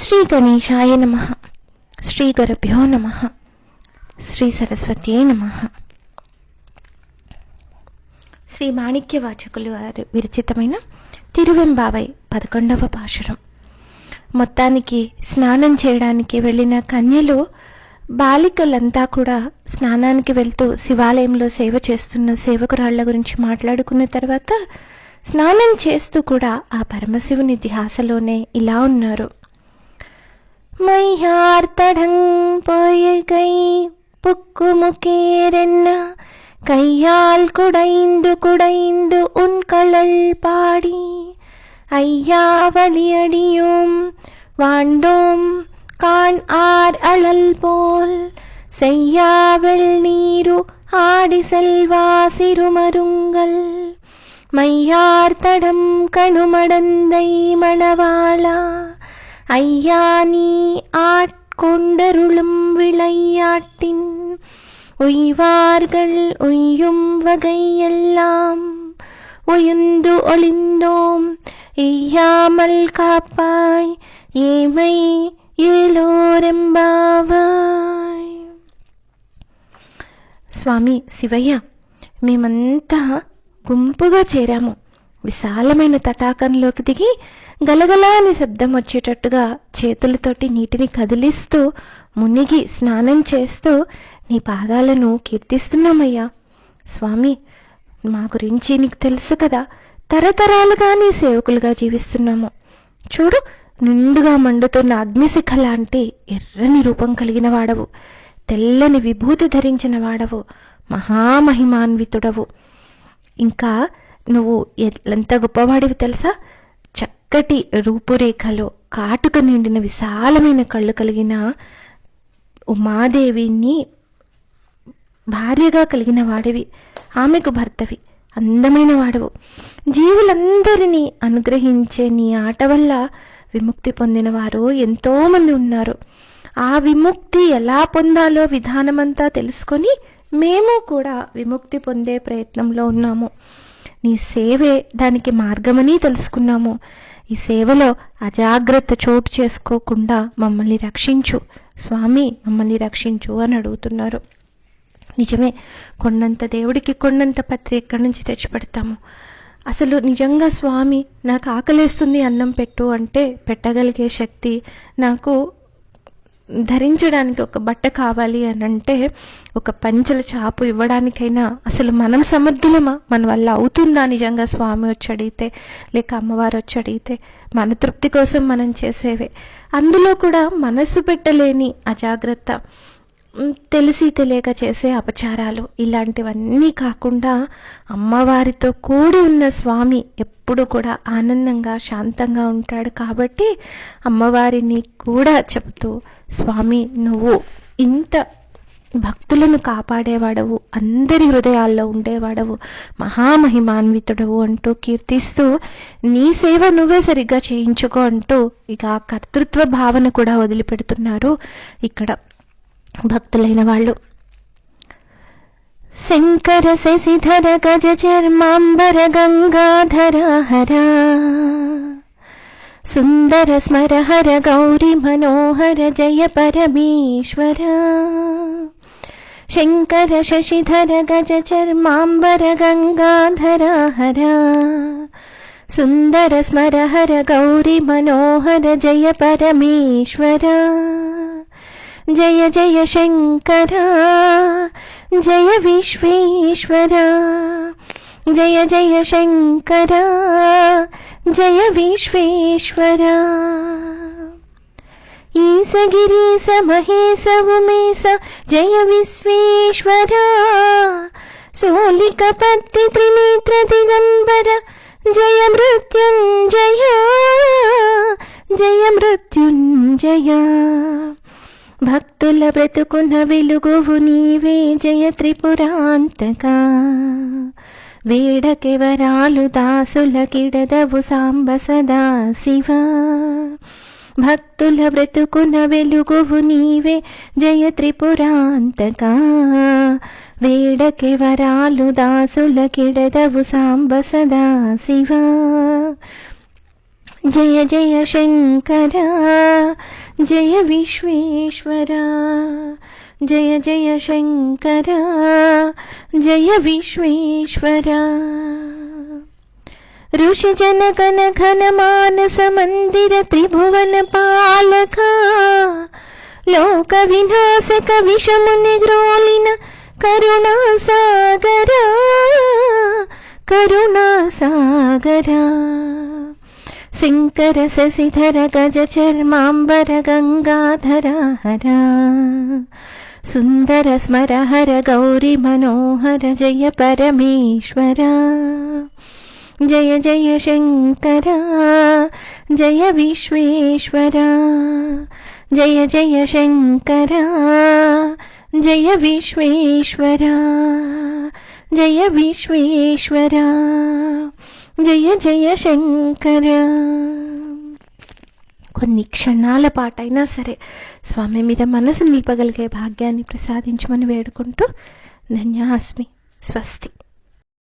శ్రీ గణేశాయ నమ. శ్రీ గురభ్యో నమ. శ్రీ సరస్వతి నమ. శ్రీ మాణిక్య వాచకులు వారి విరచితమైన తిరువెంబావై పదకొండవ పాశురం. మొత్తానికి స్నానం చేయడానికి వెళ్ళిన కన్యలు బాలికలంతా కూడా స్నానానికి వెళ్తూ శివాలయంలో సేవ చేస్తున్న సేవకురాళ్ళ గురించి మాట్లాడుకున్న తర్వాత స్నానం చేస్తూ కూడా ఆ పరమశివుని ధ్యాసలోనే ఇలా ఉన్నారు. மையார்த்தடங் புக்கு முக்கேரென்ன கையால் குடைந்து குடைந்து உன் கழல் பாடி ஐயா வழியடியும் வாழ்ந்தோம் கான் ஆர் அழல் போல் செய்யாவெள் நீரு ஆடி செல்வா சிறுமருங்கள் மையார்த்தடம் கணுமடந்தை மணவாளா ஐயா நீ ஆட்கொண்டருளும் விளையாட்டின் உய்வார்கள் உய்யும் வகையெல்லாம் உயுந்து ஒளிந்தோம் எய்யாமல் காப்பாய் ஏமை ఏలోరెంబావాయ్ స్వామి శివయ్య మేమంతా గుంపుగా చేరాము విశాలమైన తటాకంలోకి దిగి గలగలా అని శబ్దం వచ్చేటట్టుగా చేతులతోటి నీటిని కదిలిస్తూ మునిగి స్నానం చేస్తూ నీ పాదాలను కీర్తిస్తున్నామయ్యా. స్వామి మా గురించి నీకు తెలుసు కదా. తరతరాలుగా నీ సేవకులుగా జీవిస్తున్నాము. చూడు నిండుగా మండుతున్న అగ్నిశిఖ లాంటి ఎర్రని రూపం కలిగిన వాడవు. తెల్లని విభూతి ధరించిన వాడవు. మహామహిమాన్వితుడవు. ఇంకా నువ్వు ఎంత గొప్పవాడివి తెలుసా? చక్కటి రూపురేఖలో కాటుక నిండిన విశాలమైన కళ్ళు కలిగిన ఉమాదేవిని భార్యగా కలిగిన వాడివి. ఆమెకు భర్తవి అందమైన వాడవు. జీవులందరినీ అనుగ్రహించే నీ ఆట వల్ల విముక్తి పొందిన వారు ఎంతోమంది ఉన్నారు. ఆ విముక్తి ఎలా పొందాలో విధానమంతా తెలుసుకొని మేము కూడా విముక్తి పొందే ప్రయత్నంలో ఉన్నాము. నీ సేవే దానికి మార్గమని తెలుసుకున్నాము. ఈ సేవలో అజాగ్రత్త చోటు చేసుకోకుండా మమ్మల్ని రక్షించు. స్వామి మమ్మల్ని రక్షించు అని అడుగుతున్నారు. నిజమే కొండంత దేవుడికి కొండంత పత్రి ఎక్కడి నుంచి తెచ్చిపెడతాము? అసలు నిజంగా స్వామి నాకు ఆకలేస్తుంది అన్నం పెట్టు అంటే పెట్టగలిగే శక్తి నాకు ధరించడానికి ఒక బట్ట కావాలి అని అంటే ఒక పంచల చాపు ఇవ్వడానికైనా అసలు మనం సమర్థులమా? మన వల్ల అవుతుందా నిజంగా స్వామి వచ్చి అడిగితే? లేక అమ్మవారు వచ్చి అడిగితే? మన తృప్తి కోసం మనం చేసేవే. అందులో కూడా మనస్సు పెట్టలేని అజాగ్రత్త. తెలిసి తెలియక చేసే అపచారాలు ఇలాంటివన్నీ కాకుండా అమ్మవారితో కూడి ఉన్న స్వామి ఎప్పుడు కూడా ఆనందంగా శాంతంగా ఉంటాడు కాబట్టి అమ్మవారిని కూడా చెబుతూ స్వామి నువ్వు ఇంత భక్తులను కాపాడేవాడవు అందరి హృదయాల్లో ఉండేవాడవు మహామహిమాన్వితుడవు అంటూ కీర్తిస్తూ నీ సేవ నువ్వే సరిగ్గా చేయించుకో అంటూ ఇక కర్తృత్వ భావన కూడా వదిలిపెడుతున్నారు. ఇక్కడ భక్తులైన వాళ్ళు. శంకర శశిధర గజ చర్మాంబర గంగాధర సుందర స్మర హర గౌరి మనోహర జయ పరమేశ్వర. శంకర శశిధర గజ చర్మాంబర గంగాధరాహర సుందర స్మర హర గౌరి మనోహర జయ పరమేశ్వర. जय जय शङ्करा जय विश्वेश्वर जय जय शङ्करा जय विश्वेश्वर। ईसगिरीसमहे समुमे स जय विश्वेश्वरा। सोलिकपत्तित्रिमेत्र दिगम्बर जय मृत्युञ्जय जय मृत्युञ्जय। భక్తుల బ్రతుకున్న వెలుగువు నీవే జయ త్రిపురాంతకా. వేడకెవరాలు దాసుల కిడదవు సాంబ సదా శివ. భక్తుల బ్రతుకున్న వెలుగువు నీవే జయ త్రిపురాంతకా. వేడకెవరాలు దాసుల కిడదవు సాంబ సదా శివ. జయ జయ శంకరా జయ విశ్వేశ్వర జయ జయ శంకర జయ విశ్వేశ్వర ఋషి జనగణ ఘన మానస మందిర త్రిభువన పాలక లోక వినాశక విషముని గ్రోలిన కరుణా సాగర కరుణా సాగర శంకర శశిధర గజ చర్మాంబర గంగాధర హర సుందర స్మర హర గౌరి మనోహర జయ పరమేశ్వర జయ జయ జయ శంకర. కొన్ని క్షణాల పాటైనా సరే స్వామి మీద మనసు నిలపగలిగే భాగ్యాన్ని ప్రసాదించమని వేడుకుంటూ ధన్యాస్మి. స్వస్తి.